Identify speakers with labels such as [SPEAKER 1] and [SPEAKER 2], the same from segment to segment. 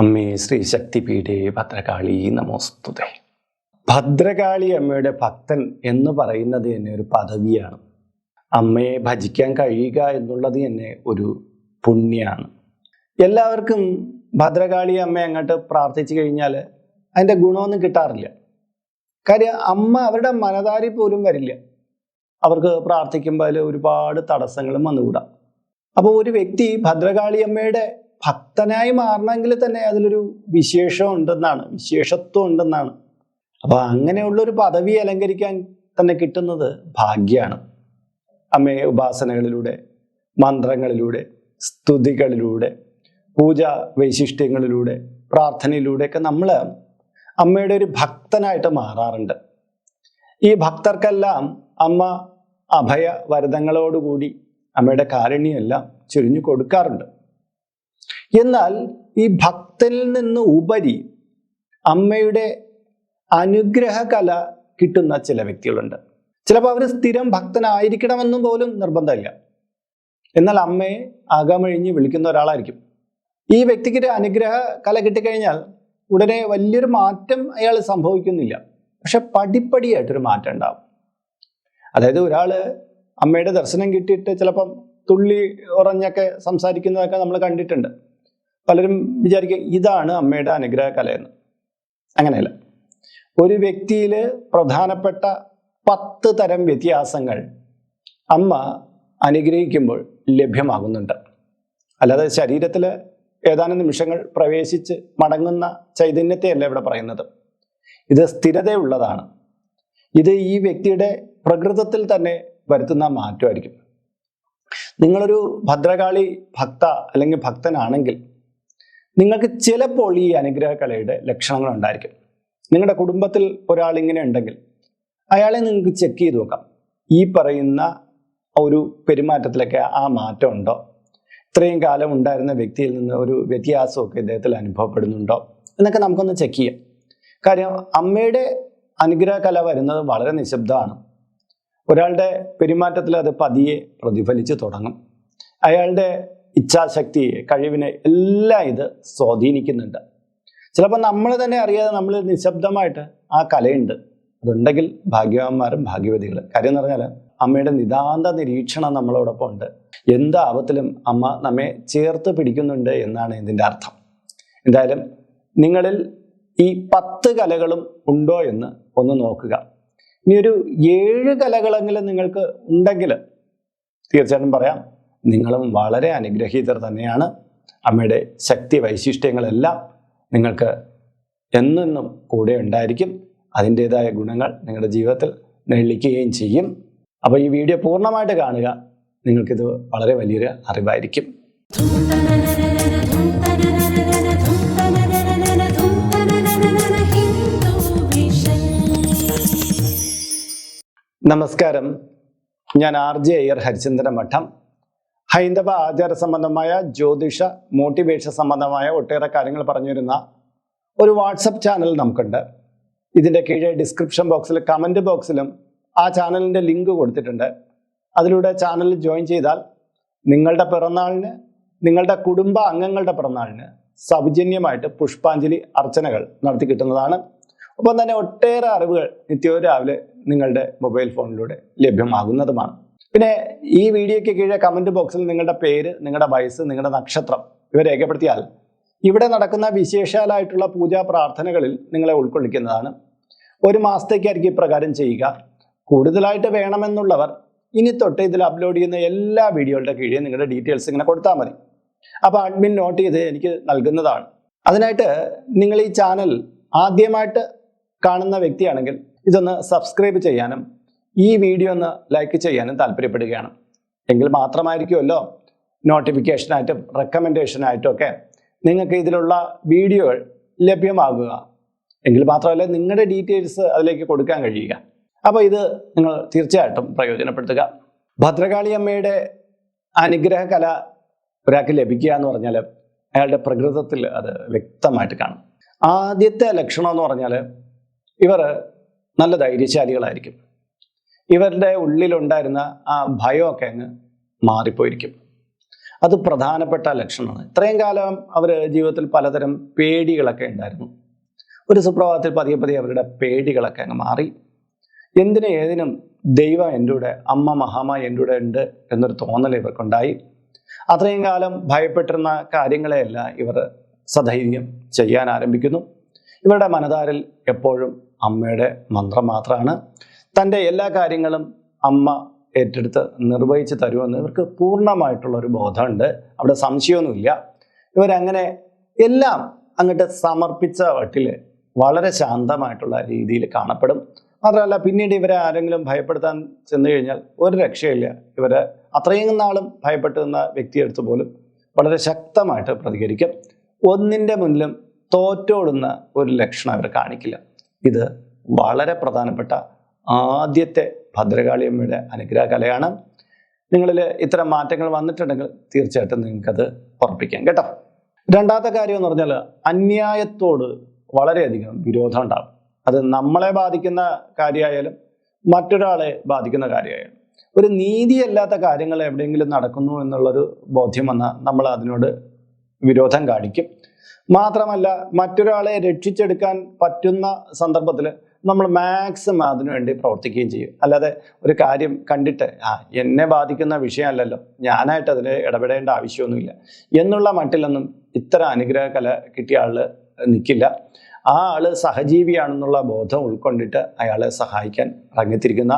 [SPEAKER 1] അമ്മേ ശ്രീ ശക്തിപീഠേ ഭദ്രകാളി നമോസ്തുതേ. ഭദ്രകാളി അമ്മയുടെ ഭക്തൻ എന്ന് പറയുന്നത് തന്നെ ഒരു പദവിയാണ്. അമ്മയെ ഭജിക്കാൻ കഴിയുക എന്നുള്ളത് തന്നെ ഒരു പുണ്യാണ്. എല്ലാവർക്കും ഭദ്രകാളി അമ്മ അങ്ങോട്ട് പ്രാർത്ഥിച്ചു കഴിഞ്ഞാൽ അതിന്റെ ഗുണമൊന്നും കിട്ടാറില്ല. കാര്യം അമ്മ അവരുടെ മനതാരി പോലും വരില്ല. അവർക്ക് പ്രാർത്ഥിക്കുമ്പോൾ ഒരുപാട് തടസ്സങ്ങളും വന്നുകൂടാം. അപ്പോൾ ഒരു വ്യക്തി ഭദ്രകാളി അമ്മയുടെ ഭക്തനായി മാറണമെങ്കിൽ തന്നെ അതിലൊരു വിശേഷം ഉണ്ടെന്നാണ് വിശേഷത്വം ഉണ്ടെന്നാണ്. അപ്പോൾ അങ്ങനെയുള്ളൊരു പദവി അലങ്കരിക്കാൻ തന്നെ കിട്ടുന്നത് ഭാഗ്യമാണ് അമ്മയെ ഉപാസനകളിലൂടെ മന്ത്രങ്ങളിലൂടെ സ്തുതികളിലൂടെ പൂജ വൈശിഷ്ട്യങ്ങളിലൂടെ പ്രാർത്ഥനയിലൂടെയൊക്കെ നമ്മൾ അമ്മയുടെ ഒരു ഭക്തനായിട്ട് മാറാറുണ്ട്. ഈ ഭക്തർക്കെല്ലാം അമ്മ അഭയ വരദങ്ങളോടുകൂടി അമ്മയുടെ കാരുണ്യമെല്ലാം ചൊരിഞ്ഞു കൊടുക്കാറുണ്ട്. എന്നാൽ ഈ ഭക്തനിൽ നിന്ന് ഉപരി അമ്മയുടെ അനുഗ്രഹ കല കിട്ടുന്ന ചില വ്യക്തികളുണ്ട്. ചിലപ്പോൾ അവർ സ്ഥിരം ഭക്തനായിരിക്കണമെന്നും പോലും നിർബന്ധമില്ല. എന്നാൽ അമ്മയെ അകമഴിഞ്ഞ് വിളിക്കുന്ന ഒരാളായിരിക്കും. ഈ വ്യക്തിക്ക് ഒരു അനുഗ്രഹ കല കിട്ടിക്കഴിഞ്ഞാൽ ഉടനെ വലിയൊരു മാറ്റം അയാൾ സംഭവിക്കുന്നില്ല. പക്ഷെ പടിപ്പടിയായിട്ടൊരു മാറ്റം ഉണ്ടാവും. അതായത് ഒരാൾ അമ്മയുടെ ദർശനം കിട്ടിയിട്ട് ചിലപ്പം തുള്ളി ഉറഞ്ഞൊക്കെ സംസാരിക്കുന്നതൊക്കെ നമ്മൾ കണ്ടിട്ടുണ്ട്. പലരും വിചാരിക്കും ഇതാണ് അമ്മയുടെ അനുഗ്രഹ കലയെന്ന് അങ്ങനെയല്ല. ഒരു വ്യക്തിയിൽ പ്രധാനപ്പെട്ട പത്ത് തരം വ്യത്യാസങ്ങൾ അമ്മ അനുഗ്രഹിക്കുമ്പോൾ ലഭ്യമാകുന്നുണ്ട്. അല്ലാതെ ശരീരത്തിൽ ഏതാനും നിമിഷങ്ങൾ പ്രവേശിച്ച് മടങ്ങുന്ന ചൈതന്യത്തെയല്ല ഇവിടെ പറയുന്നത്. ഇത് സ്ഥിരതയുള്ളതാണ്. ഇത് ഈ വ്യക്തിയുടെ പ്രകൃതത്തിൽ തന്നെ വരുത്തുന്ന മാറ്റമായിരിക്കും. നിങ്ങളൊരു ഭദ്രകാളി ഭക്ത അല്ലെങ്കിൽ ഭക്തനാണെങ്കിൽ നിങ്ങൾക്ക് ചിലപ്പോൾ ഈ അനുഗ്രഹ കലയുടെ ലക്ഷണങ്ങൾ ഉണ്ടായിരിക്കും. നിങ്ങളുടെ കുടുംബത്തിൽ ഒരാൾ ഇങ്ങനെ ഉണ്ടെങ്കിൽ അയാളെ നിങ്ങൾക്ക് ചെക്ക് ചെയ്ത് നോക്കാം. ഈ പറയുന്ന ഒരു പെരുമാറ്റത്തിലൊക്കെ ആ മാറ്റം ഉണ്ടോ? ഇത്രയും കാലം ഉണ്ടായിരുന്ന വ്യക്തിയിൽ നിന്ന് ഒരു വ്യത്യാസമൊക്കെ ഇദ്ദേഹത്തിൽ അനുഭവപ്പെടുന്നുണ്ടോ? എന്നൊക്കെ നമുക്കൊന്ന് ചെക്ക് ചെയ്യാം. കാര്യം അമ്മയുടെ അനുഗ്രഹ കല വരുന്നത് വളരെ നിശബ്ദമാണ്. ഒരാളുടെ പെരുമാറ്റത്തിൽ അത് പതിയെ പ്രതിഫലിച്ച് തുടങ്ങും. അയാളുടെ ഇച്ഛാശക്തിയെ കഴിവിനെ എല്ലാം ഇത് സ്വാധീനിക്കുന്നുണ്ട്. ചിലപ്പോൾ നമ്മൾ തന്നെ അറിയാതെ നമ്മൾ നിശബ്ദമായിട്ട് ആ കലയുണ്ട്. അതുണ്ടെങ്കിൽ ഭാഗ്യവാന്മാരും ഭാഗ്യവതികൾ കാര്യം എന്ന് പറഞ്ഞാൽ അമ്മയുടെ നിതാന്ത നിരീക്ഷണം നമ്മളോടൊപ്പം ഉണ്ട്. എന്ത് ആപത്തിലും അമ്മ നമ്മെ ചേർത്ത് പിടിക്കുന്നുണ്ട് എന്നാണ് ഇതിന്റെ അർത്ഥം. എന്തായാലും നിങ്ങളിൽ ഈ പത്ത് കലകളും ഉണ്ടോ എന്ന് ഒന്ന് നോക്കുക. ഇനി ഒരു ഏഴ് കലകളെങ്കിലും നിങ്ങൾക്ക് ഉണ്ടെങ്കിൽ തീർച്ചയായിട്ടും പറയാം. നിങ്ങളും വളരെ അനുഗ്രഹീതർ തന്നെയാണ്. അമ്മയുടെ ശക്തി വൈശിഷ്ട്യങ്ങളെല്ലാം നിങ്ങൾക്ക് എന്നെന്നും കൂടെ ഉണ്ടായിരിക്കും. അതിന്റേതായ ഗുണങ്ങൾ നിങ്ങളുടെ ജീവിതത്തിൽ നെള്ളിക്കുകയും ചെയ്യും. അപ്പോൾ ഈ വീഡിയോ പൂർണമായിട്ട് കാണുക. നിങ്ങൾക്കിത് വളരെ വലിയൊരു അറിവായിരിക്കും. നമസ്കാരം. ഞാൻ ആർ ജെ അയ്യർ ഹരിചന്ദന മഠം. ഹൈന്ദവ ആചാര സംബന്ധമായ ജ്യോതിഷ മോട്ടിവേഷൻ സംബന്ധമായ ഒട്ടേറെ കാര്യങ്ങൾ പറഞ്ഞു വരുന്ന ഒരു വാട്സപ്പ് ചാനൽ നമുക്കുണ്ട്. ഇതിന്റെ കീഴെ ഡിസ്ക്രിപ്ഷൻ ബോക്സിൽ കമന്റ് ബോക്സിലും ആ ചാനലിന്റെ ലിങ്ക് കൊടുത്തിട്ടുണ്ട്. അതിലൂടെ ചാനൽ ജോയിൻ ചെയ്താൽ നിങ്ങളുടെ പിറന്നാളിന് നിങ്ങളുടെ കുടുംബ അംഗങ്ങളുടെ പിറന്നാളിന് സൗജന്യമായിട്ട് പുഷ്പാഞ്ജലി അർച്ചനകൾ നടത്തി കിട്ടുന്നതാണ്. ഒപ്പം തന്നെ ഒട്ടേറെ അറിവുകൾ നിത്യവും രാവിലെ നിങ്ങളുടെ മൊബൈൽ ഫോണിലൂടെ ലഭ്യമാകുന്നതുമാണ്. പിന്നെ ഈ വീഡിയോയ്ക്ക് കീഴെ കമന്റ് ബോക്സിൽ നിങ്ങളുടെ പേര് നിങ്ങളുടെ വയസ്സ് നിങ്ങളുടെ നക്ഷത്രം ഇവ രേഖപ്പെടുത്തിയാൽ ഇവിടെ നടക്കുന്ന വിശേഷാലായിട്ടുള്ള പൂജാ പ്രാർത്ഥനകളിൽ നിങ്ങളെ ഉൾക്കൊള്ളിക്കുന്നതാണ്. ഒരു മാസത്തേക്കായിരിക്കും ഇപ്രകാരം ചെയ്യുക. കൂടുതലായിട്ട് വേണമെന്നുള്ളവർ ഇനി തൊട്ട് ഇതിൽ അപ്ലോഡ് ചെയ്യുന്ന എല്ലാ വീഡിയോകളുടെ കീഴേ നിങ്ങളുടെ ഡീറ്റെയിൽസ് ഇങ്ങനെ കൊടുത്താൽ മതി. അപ്പോൾ അഡ്മിൻ നോട്ട് ചെയ്ത് എനിക്ക് നൽകുന്നതാണ്. അതിനായിട്ട് നിങ്ങൾ ഈ ചാനൽ ആദ്യമായിട്ട് കാണുന്ന വ്യക്തിയാണെങ്കിൽ ഇതൊന്ന് സബ്സ്ക്രൈബ് ചെയ്യാനും ഈ വീഡിയോ ഒന്ന് ലൈക്ക് ചെയ്യാനും താല്പര്യപ്പെടുകയാണ്. എങ്കിൽ മാത്രമായിരിക്കുമല്ലോ നോട്ടിഫിക്കേഷനായിട്ടും റെക്കമെൻഡേഷനായിട്ടും ഒക്കെ നിങ്ങൾക്ക് ഇതിലുള്ള വീഡിയോകൾ ലഭ്യമാകുക. എങ്കിൽ മാത്രമല്ല നിങ്ങളുടെ ഡീറ്റെയിൽസ് അതിലേക്ക് കൊടുക്കാൻ കഴിയുക. അപ്പോൾ ഇത് നിങ്ങൾ തീർച്ചയായിട്ടും പ്രയോജനപ്പെടുത്തുക. ഭദ്രകാളി അമ്മയുടെ അനുഗ്രഹ കല ഒരാൾക്ക് ലഭിക്കുക എന്ന് പറഞ്ഞാൽ അയാളുടെ പ്രകൃതത്തിൽ അത് വ്യക്തമായിട്ട് കാണും. ആദ്യത്തെ ലക്ഷണം എന്ന് പറഞ്ഞാൽ ഇവർ നല്ല ധൈര്യശാലികളായിരിക്കും. ഇവരുടെ ഉള്ളിലുണ്ടായിരുന്ന ആ ഭയമൊക്കെ അങ്ങ് മാറിപ്പോയിരിക്കും. അത് പ്രധാനപ്പെട്ട ലക്ഷണമാണ്. ഇത്രയും കാലം അവർ ജീവിതത്തിൽ പലതരം പേടികളൊക്കെ ഉണ്ടായിരുന്നു. ഒരു സുപ്രഭാതത്തിൽ പതിയെ പതിയെ അവരുടെ പേടികളൊക്കെ അങ്ങ് മാറി. എന്തിനും ഏതിനും ദൈവം എന്റെ കൂടെ അമ്മ മഹാമ എന്റെ കൂടെ ഉണ്ട് എന്നൊരു തോന്നൽ ഇവർക്കുണ്ടായി. അത്രയും കാലം ഭയപ്പെട്ടിരുന്ന കാര്യങ്ങളെയെല്ലാം ഇവർ സധൈര്യം ചെയ്യാൻ ആരംഭിക്കുന്നു. ഇവരുടെ മനതാരിൽ എപ്പോഴും അമ്മയുടെ മന്ത്രം മാത്രമാണ് തന്റെ എല്ലാ കാര്യങ്ങളും അമ്മ ഏറ്റെടുത്ത് നിർവഹിച്ച് തരുമെന്ന് ഇവർക്ക് പൂർണമായിട്ടുള്ള ഒരു ബോധമുണ്ട്. അവിടെ സംശയമൊന്നുമില്ല. ഇവരങ്ങനെ എല്ലാം അങ്ങോട്ട് സമർപ്പിച്ച വട്ടിൽ വളരെ ശാന്തമായിട്ടുള്ള രീതിയിൽ കാണപ്പെടും. മാത്രമല്ല പിന്നീട് ഇവരെ ആരെങ്കിലും ഭയപ്പെടുത്താൻ ചെന്നു കഴിഞ്ഞാൽ ഒരു രക്ഷയില്ല. ഇവരെ അത്രയും നാളും ഭയപ്പെട്ടു നിന്ന വ്യക്തിയെടുത്ത് പോലും വളരെ ശക്തമായിട്ട് പ്രതികരിക്കും. ഒന്നിന്റെ മുന്നിലും തോറ്റോടുന്ന ഒരു ലക്ഷണം അവർ കാണിക്കില്ല. ഇത് വളരെ പ്രധാനപ്പെട്ട ആദ്യത്തെ ഭദ്രകാളിയമ്മയുടെ അനുഗ്രഹ കലയാണ് നിങ്ങളിൽ ഇത്തരം മാറ്റങ്ങൾ വന്നിട്ടുണ്ടെങ്കിൽ തീർച്ചയായിട്ടും നിങ്ങൾക്കത് ഉറപ്പിക്കാം കേട്ടോ. രണ്ടാമത്തെ കാര്യം എന്ന് പറഞ്ഞാൽ അന്യായത്തോട് വളരെയധികം വിരോധം ഉണ്ടാകും അത് നമ്മളെ ബാധിക്കുന്ന കാര്യമായാലും മറ്റൊരാളെ ബാധിക്കുന്ന കാര്യമായാലും. ഒരു നീതിയല്ലാത്ത കാര്യങ്ങൾ എവിടെയെങ്കിലും നടക്കുന്നു എന്നുള്ളൊരു ബോധ്യം വന്നാൽ നമ്മൾ അതിനോട് വിരോധം കാണിക്കും. മാത്രമല്ല മറ്റൊരാളെ രക്ഷിച്ചെടുക്കാൻ പറ്റുന്ന സന്ദർഭത്തിൽ നമ്മൾ മാക്സിമം അതിനു വേണ്ടി പ്രവർത്തിക്കുകയും ചെയ്യും. അല്ലാതെ ഒരു കാര്യം കണ്ടിട്ട് ആ എന്നെ ബാധിക്കുന്ന വിഷയമല്ലല്ലോ. ഞാനായിട്ട് അതിൽ ഇടപെടേണ്ട ആവശ്യമൊന്നുമില്ല. എന്നുള്ള മട്ടിലൊന്നും ഇത്തരം അനുഗ്രഹ കല കിട്ടിയ ആൾ നിൽക്കില്ല ആ ആൾ സഹജീവിയാണെന്നുള്ള ബോധം ഉൾക്കൊണ്ടിട്ട് അയാളെ സഹായിക്കാൻ ഇറങ്ങിത്തിരിക്കുന്ന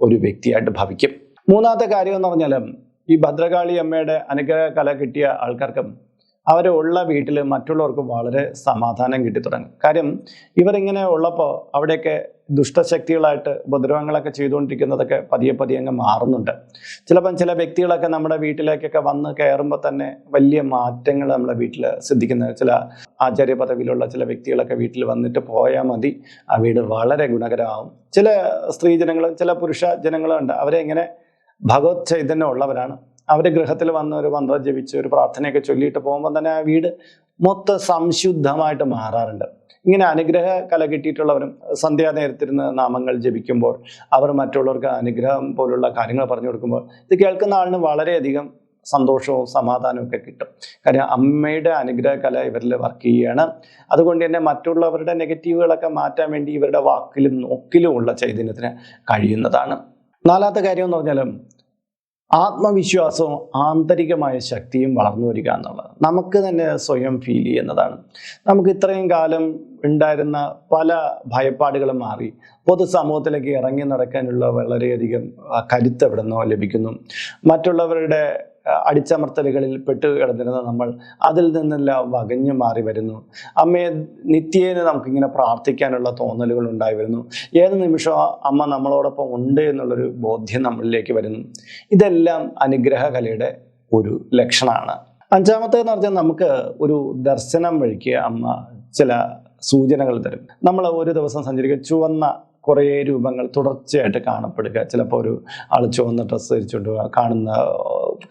[SPEAKER 1] ഒരു വ്യക്തിയായിട്ട് ഭവിക്കും. മൂന്നാമത്തെ കാര്യം എന്ന് പറഞ്ഞാൽ ഈ ഭദ്രകാളി അമ്മയുടെ അനുഗ്രഹ കല കിട്ടിയ ആൾക്കാർക്കും അവരുള്ള വീട്ടിൽ മറ്റുള്ളവർക്കും വളരെ സമാധാനം കിട്ടി തുടങ്ങും. കാര്യം ഇവരിങ്ങനെ ഉള്ളപ്പോൾ അവിടെയൊക്കെ ദുഷ്ടശക്തികളായിട്ട് ഉപദ്രവങ്ങളൊക്കെ ചെയ്തുകൊണ്ടിരിക്കുന്നതൊക്കെ പതിയെ പതിയെ അങ്ങ് മാറുന്നുണ്ട്. ചിലപ്പം ചില വ്യക്തികളൊക്കെ നമ്മുടെ വീട്ടിലേക്കൊക്കെ വന്ന് കയറുമ്പോൾ തന്നെ വലിയ മാറ്റങ്ങൾ നമ്മുടെ വീട്ടിൽ ശ്രദ്ധിക്കുന്നത് ചില ആചാര്യ പദവിയിലുള്ള ചില വ്യക്തികളൊക്കെ വീട്ടിൽ വന്നിട്ട് പോയാൽ മതി. ആ വീട് വളരെ ഗുണകരമാവും. ചില സ്ത്രീജനങ്ങളും ചില പുരുഷ ജനങ്ങളും ഉണ്ട്. അവരെ ഇങ്ങനെ ഭഗവത് ചൈതന്യം ഉള്ളവരാണ്. അവർ ഗൃഹത്തിൽ വന്ന് ഒരു മന്ത്രം ജപിച്ച് ഒരു പ്രാർത്ഥനയൊക്കെ ചൊല്ലിയിട്ട് പോകുമ്പോൾ തന്നെ ആ വീട് മൊത്തം സംശുദ്ധമായിട്ട് മാറാറുണ്ട്. ഇങ്ങനെ അനുഗ്രഹ കല കിട്ടിയിട്ടുള്ളവരും സന്ധ്യാനേരത്തിരുന്ന് നാമങ്ങൾ ജപിക്കുമ്പോൾ അവർ മറ്റുള്ളവർക്ക് അനുഗ്രഹം പോലുള്ള കാര്യങ്ങൾ പറഞ്ഞു കൊടുക്കുമ്പോൾ ഇത് കേൾക്കുന്ന ആളിന് വളരെയധികം സന്തോഷവും സമാധാനവും ഒക്കെ കിട്ടും. കാര്യം അമ്മയുടെ അനുഗ്രഹ കല ഇവരിൽ വർക്ക് ചെയ്യുകയാണ്. അതുകൊണ്ട് തന്നെ മറ്റുള്ളവരുടെ നെഗറ്റീവുകളൊക്കെ മാറ്റാൻ വേണ്ടി ഇവരുടെ വാക്കിലും നോക്കിലും ഉള്ള ചൈതന്യത്തിന് കഴിയുന്നതാണ്. നാലാമത്തെ കാര്യം എന്ന് പറഞ്ഞാലും ആത്മവിശ്വാസവും ആന്തരികമായ ശക്തിയും വളർന്നു വരിക എന്നുള്ളത്. നമുക്ക് തന്നെ സ്വയം ഫീൽ ചെയ്യുന്നതാണ്. നമുക്ക് ഇത്രയും കാലം ഉണ്ടായിരുന്ന പല ഭയപ്പാടുകളും മാറി. പൊതുസമൂഹത്തിലേക്ക് ഇറങ്ങി നടക്കാനുള്ള വളരെയധികം കരുത്ത് എവിടെ നിന്നോ ലഭിക്കുന്നു. മറ്റുള്ളവരുടെ അടിച്ചമർത്തലുകളിൽ പെട്ട് കിടന്നിരുന്ന നമ്മൾ അതിൽ നിന്നെല്ലാം വകഞ്ഞു മാറി വരുന്നു. അമ്മയെ നിത്യേന നമുക്കിങ്ങനെ പ്രാർത്ഥിക്കാനുള്ള തോന്നലുകൾ ഉണ്ടായി വരുന്നു. ഏത് നിമിഷം അമ്മ നമ്മളോടൊപ്പം ഉണ്ട് എന്നുള്ളൊരു ബോധ്യം നമ്മളിലേക്ക് വരുന്നു. ഇതെല്ലാം അനുഗ്രഹ കലയുടെ ഒരു ലക്ഷണമാണ്. അഞ്ചാമത്തേന്ന് പറഞ്ഞാൽ നമുക്ക് ഒരു ദർശനം വഴിക്ക് അമ്മ ചില സൂചനകൾ തരും. നമ്മൾ ഒരു ദിവസം സഞ്ചരിക്കുക ചുവന്ന കുറേ രൂപങ്ങൾ തുടർച്ചയായിട്ട് കാണപ്പെടുക. ചിലപ്പോൾ ഒരു ആൾ ചുവന്ന ഡ്രസ്സ് ധരിച്ചുകൊണ്ട് കാണുന്ന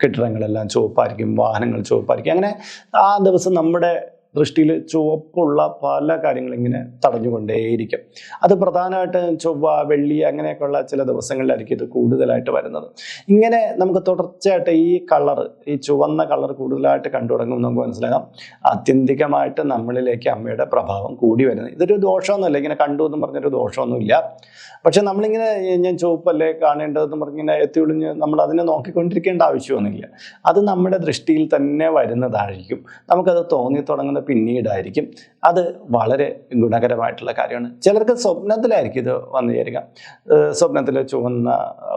[SPEAKER 1] കെട്ടിടങ്ങളെല്ലാം ചുവപ്പായിരിക്കും വാഹനങ്ങൾ ചുവപ്പായിരിക്കും. അങ്ങനെ ആ ദിവസം നമ്മുടെ ദൃഷ്ടിയിൽ ചുവപ്പുള്ള പല കാര്യങ്ങളും ഇങ്ങനെ തടഞ്ഞുകൊണ്ടേയിരിക്കും. അത് പ്രധാനമായിട്ട് ചൊവ്വ വെള്ളി അങ്ങനെയൊക്കെയുള്ള ചില ദിവസങ്ങളിലായിരിക്കും ഇത് കൂടുതലായിട്ട് വരുന്നത്. ഇങ്ങനെ നമുക്ക് തുടർച്ചയായിട്ട് ഈ കളർ ഈ ചുവന്ന കളർ കൂടുതലായിട്ട് കണ്ടു തുടങ്ങുമ്പോൾ നമുക്ക് മനസ്സിലാകാം ആത്യന്തികമായിട്ട് നമ്മളിലേക്ക് അമ്മയുടെ പ്രഭാവം കൂടി വരുന്നത് ഇതൊരു ദോഷമൊന്നുമല്ല. ഇങ്ങനെ കണ്ടു എന്ന് പറഞ്ഞൊരു ദോഷമൊന്നുമില്ല. പക്ഷെ നമ്മളിങ്ങനെ ഞാൻ ചുവപ്പല്ലേ കാണേണ്ടതെന്ന് പറഞ്ഞിങ്ങനെ എത്തി ഒളിഞ്ഞ് നമ്മൾ അതിനെ നോക്കിക്കൊണ്ടിരിക്കേണ്ട ആവശ്യമൊന്നുമില്ല. അത് നമ്മുടെ ദൃഷ്ടിയിൽ തന്നെ വരുന്നതായിരിക്കും. നമുക്കത് തോന്നി തുടങ്ങുന്ന പിന്നീടായിരിക്കും. അത് വളരെ ഗുണകരമായിട്ടുള്ള കാര്യമാണ്. ചിലർക്ക് സ്വപ്നത്തിലായിരിക്കും ഇത് വന്നു ചേരുക. സ്വപ്നത്തിൽ ചുവന്ന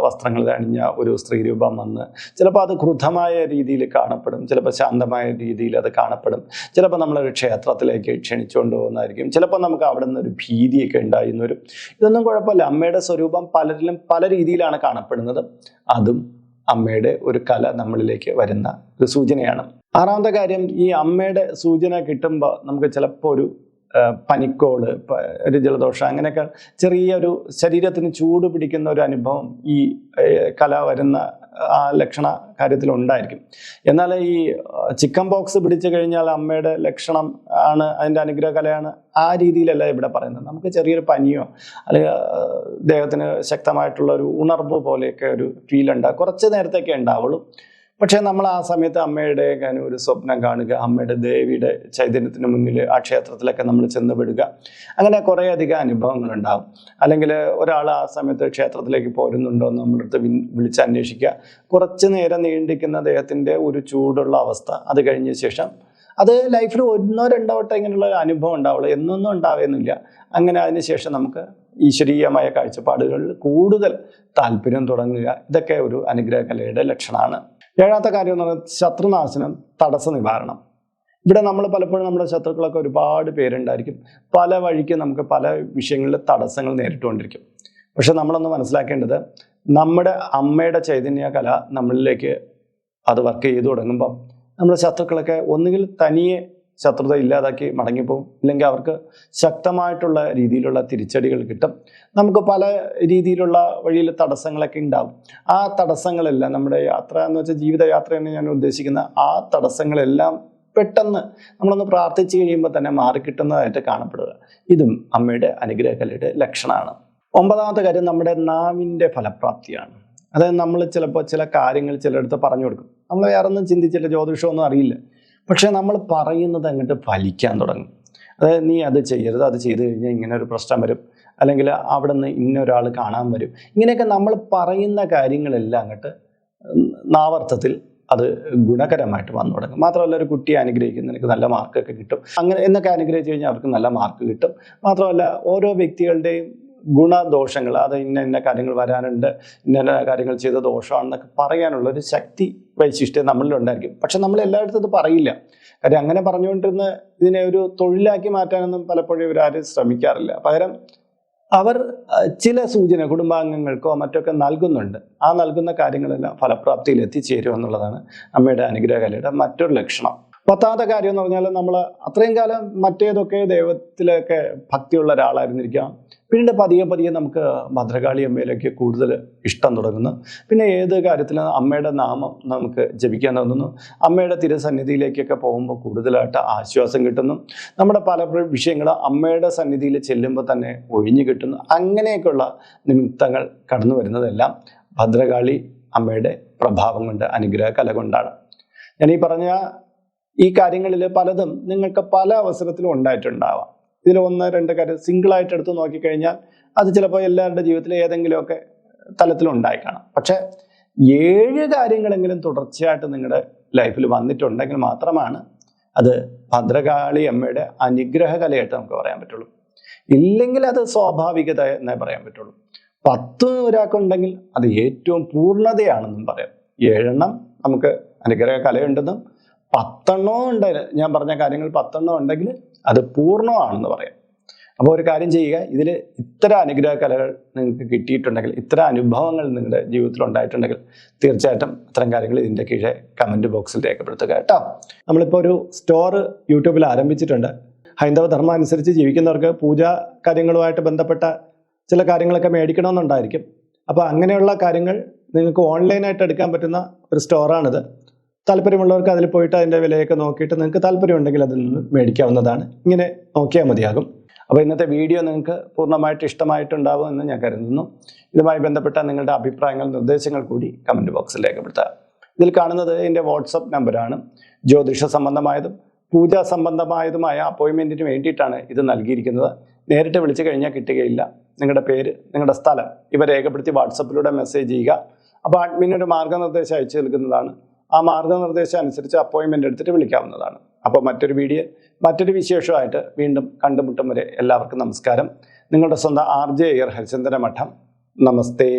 [SPEAKER 1] വസ്ത്രങ്ങൾ അണിഞ്ഞ ഒരു സ്ത്രീ രൂപം വന്ന് ചിലപ്പോൾ അത് ക്രുദ്ധമായ രീതിയിൽ കാണപ്പെടും. ചിലപ്പോൾ ശാന്തമായ രീതിയിൽ അത് കാണപ്പെടും. ചിലപ്പോൾ നമ്മളൊരു ക്ഷേത്രത്തിലേക്ക് ക്ഷണിച്ചുകൊണ്ട് പോകുന്നതായിരിക്കും. ചിലപ്പോൾ നമുക്ക് അവിടെ നിന്ന് ഒരു ഭീതിയൊക്കെ ഉണ്ടായിരുന്നു വരും. ഇതൊന്നും കുഴപ്പമില്ല. അമ്മയുടെ സ്വരൂപം പലരിലും പല രീതിയിലാണ് കാണപ്പെടുന്നത്. അതും അമ്മയുടെ ഒരു കല നമ്മളിലേക്ക് വരുന്ന ഒരു സൂചനയാണ്. ആറാമത്തെ കാര്യം ഈ അമ്മയുടെ സൂചന കിട്ടുമ്പോൾ നമുക്ക് ചിലപ്പോൾ ഒരു പനിക്കോൾ ഒരു ജലദോഷം അങ്ങനെയൊക്കെ ചെറിയൊരു ശരീരത്തിന് ചൂട് പിടിക്കുന്ന ഒരു അനുഭവം ഈ കല വരുന്ന ആ ലക്ഷണ കാര്യത്തിൽ ഉണ്ടായിരിക്കും. എന്നാൽ ഈ ചിക്കൻ ബോക്സ് പിടിച്ചു കഴിഞ്ഞാൽ അമ്മയുടെ ലക്ഷണം ആണ് അതിന്റെ അനുഗ്രഹ കലയാണ് ആ രീതിയിലല്ല ഇവിടെ പറയുന്നത്. നമുക്ക് ചെറിയൊരു പനിയോ അല്ലെങ്കിൽ ദേഹത്തിന് ശക്തമായിട്ടുള്ള ഒരു ഉണർവ് പോലെയൊക്കെ ഒരു ഫീൽ ഉണ്ടാകും കുറച്ച് നേരത്തേക്ക് ഉണ്ടാവുള്ളൂ. പക്ഷേ നമ്മൾ ആ സമയത്ത് അമ്മയുടെ ഒരു സ്വപ്നം കാണുക അമ്മയുടെ ദേവിയുടെ ചൈതന്യത്തിന് മുന്നിൽ ആ ക്ഷേത്രത്തിലൊക്കെ നമ്മൾ ചെന്ന് വിടുക അങ്ങനെ കുറേയധികം അനുഭവങ്ങളുണ്ടാകും അല്ലെങ്കിൽ ഒരാൾ ആ സമയത്ത് ക്ഷേത്രത്തിലേക്ക് പോരുന്നുണ്ടോ എന്ന് നമ്മളടുത്ത് വിളിച്ച് അന്വേഷിക്കുക. കുറച്ച് നേരം നീണ്ടിക്കുന്ന അദ്ദേഹത്തിന്റെ ഒരു ചൂടുള്ള അവസ്ഥ അത് കഴിഞ്ഞ ശേഷം അത് ലൈഫിൽ ഒന്നോ രണ്ടോ വട്ടം ഇങ്ങനെയുള്ള അനുഭവം ഉണ്ടാവുള്ളൂ. എന്നൊന്നും ഉണ്ടാവുന്നില്ല. അങ്ങനെ അതിനുശേഷം നമുക്ക് ഈശ്വരീയമായ കാഴ്ചപ്പാടുകളിൽ കൂടുതൽ താല്പര്യം തുടങ്ങുക. ഇതൊക്കെ ഒരു അനുഗ്രഹകലയുടെ ലക്ഷണമാണ്. ഏഴാമത്തെ കാര്യം എന്ന് പറയുന്നത് ശത്രുനാശനം തടസ്സ നിവാരണം ഇവിടെ നമ്മൾ പലപ്പോഴും നമ്മുടെ ശത്രുക്കളൊക്കെ ഒരുപാട് പേരുണ്ടായിരിക്കും. പല വഴിക്ക് നമുക്ക് പല വിഷയങ്ങളിൽ തടസ്സങ്ങൾ നേരിട്ടുകൊണ്ടിരിക്കും. പക്ഷെ നമ്മളൊന്ന് മനസ്സിലാക്കേണ്ടത് നമ്മുടെ അമ്മയുടെ ചൈതന്യ കല നമ്മളിലേക്ക് അത് വർക്ക് ചെയ്തു തുടങ്ങുമ്പം നമ്മുടെ ശത്രുക്കളൊക്കെ ഒന്നുകിൽ തനിയെ ശത്രുത ഇല്ലാതാക്കി മടങ്ങിപ്പോകും ഇല്ലെങ്കിൽ അവർക്ക് ശക്തമായിട്ടുള്ള രീതിയിലുള്ള തിരിച്ചടികൾ കിട്ടും. നമുക്ക് പല രീതിയിലുള്ള വഴിയിൽ തടസ്സങ്ങളൊക്കെ ഉണ്ടാവും. ആ തടസ്സങ്ങളെല്ലാം നമ്മുടെ യാത്ര എന്ന് വെച്ചാൽ ജീവിതയാത്ര എന്ന് ഞാൻ ഉദ്ദേശിക്കുന്ന ആ തടസ്സങ്ങളെല്ലാം പെട്ടെന്ന് നമ്മളൊന്ന് പ്രാർത്ഥിച്ചു കഴിയുമ്പോൾ തന്നെ മാറിക്കിട്ടുന്നതായിട്ട് കാണപ്പെടുക. ഇതും അമ്മയുടെ അനുഗ്രഹകലയുടെ ലക്ഷണമാണ്. ഒമ്പതാമത്തെ കാര്യം നമ്മുടെ നാവിന്റെ ഫലപ്രാപ്തിയാണ്. അതായത് നമ്മൾ ചിലപ്പോൾ ചില കാര്യങ്ങൾ ചിലയിടത്ത് പറഞ്ഞു കൊടുക്കും. നമ്മൾ വേറെ ഒന്നും ചിന്തിച്ചില്ല ജ്യോതിഷമൊന്നും അറിയില്ല. പക്ഷെ നമ്മൾ പറയുന്നത് അങ്ങോട്ട് ഫലിക്കാൻ തുടങ്ങും. അതായത് നീ അത് ചെയ്യരുത് അത് ചെയ്ത് കഴിഞ്ഞാൽ ഇങ്ങനെ ഒരു പ്രശ്നം വരും. അല്ലെങ്കിൽ അവിടെ നിന്ന് ഇന്നൊരാൾ കാണാൻ വരും. ഇങ്ങനെയൊക്കെ നമ്മൾ പറയുന്ന കാര്യങ്ങളെല്ലാം അങ്ങോട്ട് നാവർത്ഥത്തിൽ അത് ഗുണകരമായിട്ട് വന്നു തുടങ്ങും. മാത്രമല്ല ഒരു കുട്ടിയെ അനുഗ്രഹിക്കുന്ന നിനക്ക് നല്ല മാർക്കൊക്കെ കിട്ടും. അങ്ങനെ എന്നൊക്കെ അനുഗ്രഹിച്ചു കഴിഞ്ഞാൽ അവർക്ക് നല്ല മാർക്ക് കിട്ടും. മാത്രമല്ല ഓരോ വ്യക്തികളുടെയും ഗുണദോഷങ്ങൾ അത് ഇന്ന ഇന്ന കാര്യങ്ങൾ വരാനുണ്ട് ഇന്ന ഇന്ന കാര്യങ്ങൾ ചെയ്ത ദോഷമാണെന്നൊക്കെ പറയാനുള്ള ഒരു ശക്തി വൈശിഷ്ട്യം നമ്മളിലുണ്ടായിരിക്കും. പക്ഷെ നമ്മൾ എല്ലായിടത്തും ഇത് പറയില്ല. കാര്യം അങ്ങനെ പറഞ്ഞുകൊണ്ടിരുന്ന ഇതിനെ ഒരു തൊഴിലാക്കി മാറ്റാനൊന്നും പലപ്പോഴും ഇവരാരും ശ്രമിക്കാറില്ല. പകരം അവർ ചില സൂചന കുടുംബാംഗങ്ങൾക്കോ മറ്റൊക്കെ നൽകുന്നുണ്ട്. ആ നൽകുന്ന കാര്യങ്ങളെല്ലാം ഫലപ്രാപ്തിയിൽ എത്തിച്ചേരും എന്നുള്ളതാണ് അമ്മയുടെ അനുഗ്രഹകലയുടെ മറ്റൊരു ലക്ഷണം. പത്താമത്തെ കാര്യം എന്ന് പറഞ്ഞാൽ നമ്മൾ അത്രയും കാലം മറ്റേതൊക്കെ ദൈവത്തിലൊക്കെ ഭക്തിയുള്ള ഒരാളായിരുന്നിരിക്കാം. പിന്നീട് പതിയെ പതിയെ നമുക്ക് ഭദ്രകാളി അമ്മയിലേക്ക് കൂടുതൽ ഇഷ്ടം തുടങ്ങുന്നു. പിന്നെ ഏത് കാര്യത്തിലും അമ്മയുടെ നാമം നമുക്ക് ജപിക്കാൻ തോന്നുന്നു? അമ്മയുടെ തിരുസന്നിധിയിലേക്കൊക്കെ പോകുമ്പോൾ കൂടുതലായിട്ട് ആശ്വാസം കിട്ടുന്നു. നമ്മുടെ പല വിഷയങ്ങൾ അമ്മയുടെ സന്നിധിയിൽ ചെല്ലുമ്പോൾ തന്നെ ഒഴിഞ്ഞു കിട്ടുന്നു. അങ്ങനെയൊക്കെയുള്ള നിമിത്തങ്ങൾ കടന്നു വരുന്നതെല്ലാം ഭദ്രകാളി അമ്മയുടെ പ്രഭാവം കൊണ്ട് അനുഗ്രഹ കല കൊണ്ടാണ്. ഞാൻ ഈ പറഞ്ഞ ഈ കാര്യങ്ങളിൽ പലതും നിങ്ങൾക്ക് പല അവസരത്തിലും ഉണ്ടായിട്ടുണ്ടാവാം. ഇതിൽ ഒന്ന് രണ്ട് കാര്യം സിംഗിളായിട്ട് എടുത്ത് നോക്കിക്കഴിഞ്ഞാൽ അത് ചിലപ്പോൾ എല്ലാവരുടെ ജീവിതത്തിൽ ഏതെങ്കിലുമൊക്കെ തലത്തിൽ ഉണ്ടായി കാണാം. പക്ഷെ ഏഴ് കാര്യങ്ങളെങ്കിലും തുടർച്ചയായിട്ട് നിങ്ങളുടെ ലൈഫിൽ വന്നിട്ടുണ്ടെങ്കിൽ മാത്രമാണ് അത് ഭദ്രകാളി അമ്മയുടെ അനുഗ്രഹ കലയായിട്ട് നമുക്ക് പറയാൻ പറ്റുള്ളൂ. ഇല്ലെങ്കിൽ അത് സ്വാഭാവികത എന്നേ പറയാൻ പറ്റുള്ളൂ. പത്ത് ഒരാൾക്കുണ്ടെങ്കിൽ അത് ഏറ്റവും പൂർണതയാണെന്നും പറയാം. ഏഴെണ്ണം നമുക്ക് അനുഗ്രഹ കലയുണ്ടെന്നും പത്തെണ്ണവും ഉണ്ട്. ഞാൻ പറഞ്ഞ കാര്യങ്ങൾ പത്തെണ്ണം ഉണ്ടെങ്കിൽ അത് പൂർണമാണെന്ന് പറയാം. അപ്പോൾ ഒരു കാര്യം ചെയ്യുക ഇതിൽ ഇത്തരം അനുഗ്രഹ കലകൾ നിങ്ങൾക്ക് കിട്ടിയിട്ടുണ്ടെങ്കിൽ ഇത്തരം അനുഭവങ്ങൾ നിങ്ങളുടെ ജീവിതത്തിൽ ഉണ്ടായിട്ടുണ്ടെങ്കിൽ തീർച്ചയായിട്ടും അത്തരം കാര്യങ്ങൾ ഇതിന്റെ കീഴെ കമന്റ് ബോക്സിൽ രേഖപ്പെടുത്തുക കേട്ടോ. നമ്മളിപ്പോൾ ഒരു സ്റ്റോർ യൂട്യൂബിൽ ആരംഭിച്ചിട്ടുണ്ട്. ഹൈന്ദവ ധർമ്മം അനുസരിച്ച് ജീവിക്കുന്നവർക്ക് പൂജാ കാര്യങ്ങളുമായിട്ട് ബന്ധപ്പെട്ട ചില കാര്യങ്ങളൊക്കെ മേടിക്കണമെന്നുണ്ടായിരിക്കും. അപ്പോൾ അങ്ങനെയുള്ള കാര്യങ്ങൾ നിങ്ങൾക്ക് ഓൺലൈനായിട്ട് എടുക്കാൻ പറ്റുന്ന ഒരു സ്റ്റോറാണിത് താല്പര്യമുള്ളവർക്ക് അതിൽ പോയിട്ട് അതിന്റെ വിലയൊക്കെ നോക്കിയിട്ട് നിങ്ങൾക്ക് താല്പര്യമുണ്ടെങ്കിൽ അതിൽ നിന്ന് മേടിക്കാവുന്നതാണ്. ഇങ്ങനെ നോക്കിയാൽ മതിയാകും. അപ്പോൾ ഇന്നത്തെ വീഡിയോ നിങ്ങൾക്ക് പൂർണമായിട്ട് ഇഷ്ടമായിട്ടുണ്ടാവും എന്ന് ഞാൻ കരുതുന്നു. ഇതുമായി ബന്ധപ്പെട്ട നിങ്ങളുടെ അഭിപ്രായങ്ങൾ നിർദ്ദേശങ്ങൾ കൂടി കമന്റ് ബോക്സിൽ രേഖപ്പെടുത്തുക ഇതിൽ കാണുന്നത് എന്റെ വാട്സപ്പ് നമ്പറാണ് ജ്യോതിഷ സംബന്ധമായതും പൂജാ സംബന്ധമായതുമായ അപ്പോയിൻമെന്റിന് വേണ്ടിയിട്ടാണ് ഇത് നൽകിയിരിക്കുന്നത്. നേരിട്ട് വിളിച്ചു കഴിഞ്ഞാൽ കിട്ടുകയില്ല. നിങ്ങളുടെ പേര് നിങ്ങളുടെ സ്ഥലം ഇവ രേഖപ്പെടുത്തി വാട്സപ്പിലൂടെ മെസ്സേജ് ചെയ്യുക. അപ്പോൾ അഡ്മിൻ ഒരു മാർഗനിർദ്ദേശം അയച്ചു നൽകുന്നതാണ്. ആ മാർഗനിർദ്ദേശം അനുസരിച്ച് അപ്പോയിൻമെന്റ് എടുത്തിട്ട് വിളിക്കാവുന്നതാണ്. അപ്പോൾ മറ്റൊരു വീഡിയോ മറ്റൊരു വിശേഷമായിട്ട് വീണ്ടും കണ്ടുമുട്ടും വരെ എല്ലാവർക്കും നമസ്കാരം. നിങ്ങളുടെ സ്വന്തം ആർ ജെ എയർ ഹരിചന്ദ്ര മഠം നമസ്തേ.